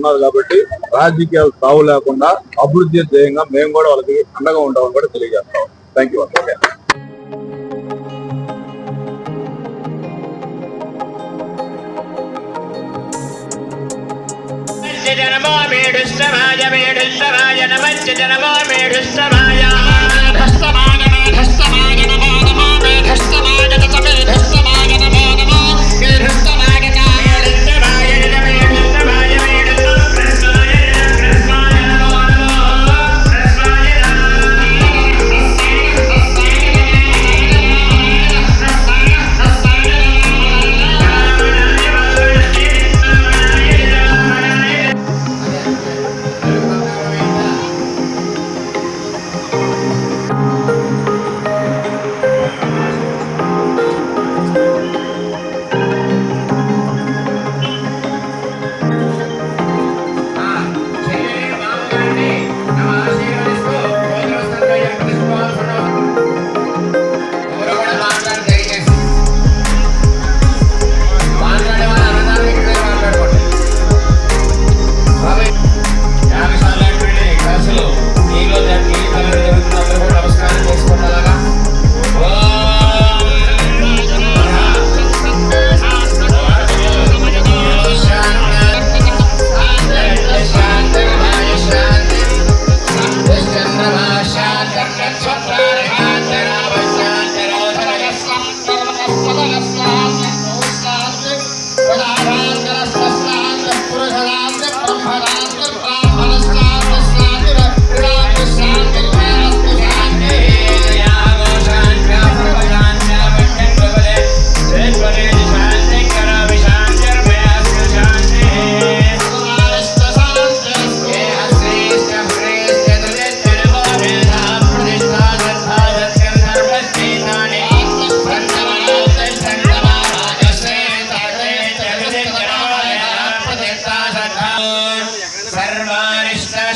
ఉన్నారు కాబట్టి రాజకీయాలు తావు లేకుండా అభివృద్ధి ధ్యేయంగా మేము కూడా వాళ్ళకి అండగా ఉంటామని కూడా తెలియజేస్తాం. థ్యాంక్ యూ జనమో మేడు సమాజ నమశ్చ జనమో మేఢుస్తమాయ మేఘస్తమాయ మేఘస్తమాయ సమాజ నమో సమాజ దశ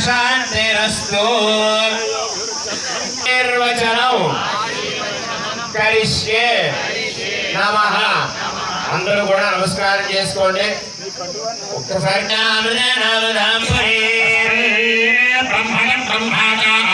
శాంతిరస్తు నిర్వచనం. కరిష్యే నమ. అందరూ కూడా నమస్కారం చేసుకోండి. ఒక్కసారి బ్రహ్మణ బ్రహ్మాచార్య.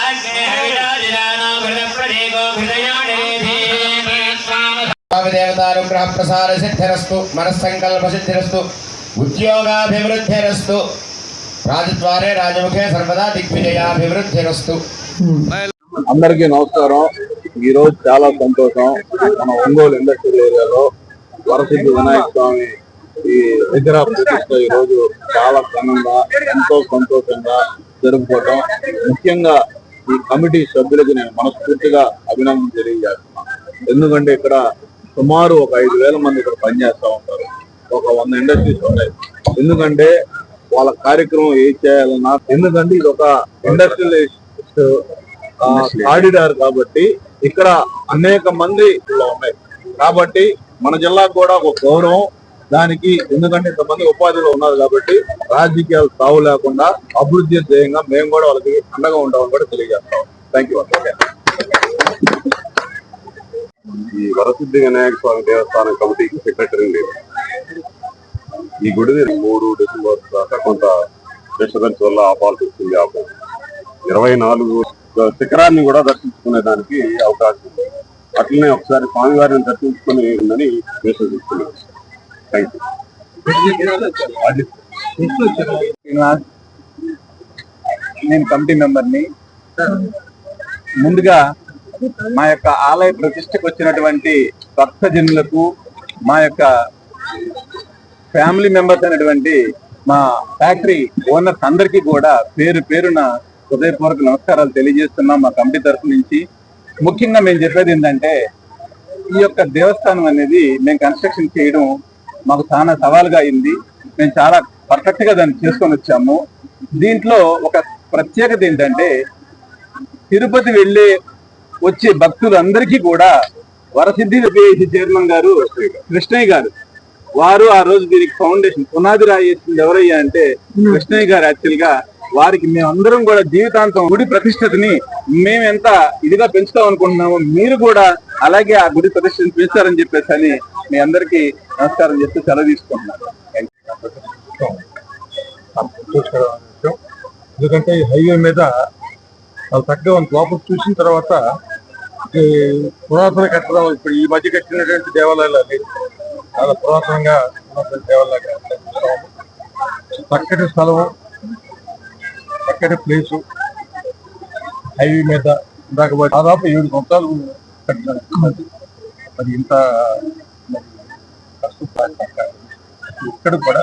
దేవతానుగ్రహ ప్రసార సిద్ధిరస్తు మనస్సంకల్ప సిద్ధిరస్తు ఉద్యోగాభివృద్ధిరస్తు రాజద్వారే రాజముఖే సర్వదా దిగ్విజయాభివృద్ధిరస్తు. అందరికీ నమస్కారం. ఈ రోజు చాలా సంతోషం. మన ఒంగోలు ఇండస్ట్రియల్ ఏరియాలో వరసిద్ధి వినాయక స్వామి ఈ విగ్రహ ప్రతిష్ట ఈ రోజు చాలా ఘనంగా ఎంతో సంతోషంగా జరుపుకోవటం. ముఖ్యంగా ఈ కమిటీ సభ్యులకు నేను మనస్ఫూర్తిగా అభినందన తెలియజేస్తున్నాను. ఎందుకంటే ఇక్కడ సుమారు ఒక ఐదు వేల మంది ఇక్కడ పనిచేస్తా ఉంటారు. ఒక వంద ఇండస్ట్రీస్ ఉన్నాయి. ఎందుకంటే వాళ్ళ కార్యక్రమం ఏం చేయాలన్నా ఎందుకంటే ఇది ఒక ఇండస్ట్రియలిస్ట్ ఆడిడారు కాబట్టి ఇక్కడ అనేక మంది ఉన్నాయి. కాబట్టి మన జిల్లాకు కూడా ఒక గౌరవం. దానికి ఎందుకంటే ఇంతమంది ఉపాధిలో ఉన్నారు కాబట్టి రాజకీయాలు తావు లేకుండా అభివృద్ధి ధ్యేయంగా మేము కూడా వాళ్ళకి అండగా ఉంటామని కూడా తెలియజేస్తాం. థ్యాంక్ యూ ఈ వరసిద్ధి వినాయక స్వామి దేవస్థానం కమిటీకి సెక్రటరీ లేదు ఈ గుడిని మూడు డిసెంబర్ దాకా కొంత డిస్టర్బెన్స్ వల్ల ఆపాల్సి వచ్చింది ఇరవై నాలుగు శిఖరాన్ని కూడా దర్శించుకునే దానికి అవకాశం ఉంది. అట్లనే ఒకసారి స్వామివారిని దర్శించుకుని ఉందని విశ్వసిస్తున్నాను థ్యాంక్ యూ నేను కమిటీ మెంబర్ని. ముందుగా మా యొక్క ఆలయ ప్రతిష్టకు వచ్చినటువంటి భక్తజనులకు మా యొక్క ఫ్యామిలీ మెంబర్స్ అయినటువంటి మా ఫ్యాక్టరీ ఓనర్స్ అందరికీ కూడా పేరు పేరున హృదయపూర్వక నమస్కారాలు తెలియజేస్తున్నాం మా కమిటీ తరఫు నుంచి. ముఖ్యంగా మేము చెప్పేది ఏంటంటే ఈ యొక్క దేవస్థానం అనేది మేము కన్స్ట్రక్షన్ చేయడం మాకు చాలా సవాలుగా అయింది. మేము చాలా పర్ఫెక్ట్గా దాన్ని చేసుకొని వచ్చాము. దీంట్లో ఒక ప్రత్యేకత ఏంటంటే తిరుపతి వెళ్ళే వచ్చే భక్తులందరికీ కూడా వరసిద్ధి విపిఐసి చైర్మన్ గారు కృష్ణయ్య గారు. వారు ఆ రోజు దీనికి ఫౌండేషన్ పునాది రాయేసింది ఎవరయ్యా అంటే కృష్ణయ్య గారు యాక్చువల్గా వారికి మేమందరం కూడా జీవితాంతం గుడి ప్రతిష్టతని మేము ఎంత ఇదిగా పెంచుతాం అనుకుంటున్నామో మీరు కూడా అలాగే ఆ గుడి ప్రతిష్టని పెంచుతారని చెప్పేసి అని మీ అందరికీ నమస్కారం చేస్తూ సెలవు తీసుకుంటున్నాను. ఎందుకంటే ఈ హైవే మీద వాళ్ళు చక్కగా లోపల చూసిన తర్వాత ఈ పురాతన కట్టడం ఇప్పుడు ఈ మధ్య కట్టినటువంటి దేవాలయాలు అది చాలా పురాతనంగా ఉన్నటువంటి దేవాలయాలు చక్కటి స్థలం చక్కటి ప్లేసు. హైవే మీద ఇందాక దాదాపు ఏడు సంవత్సరాలు కట్టినది మరి ఇంత ఇక్కడ కూడా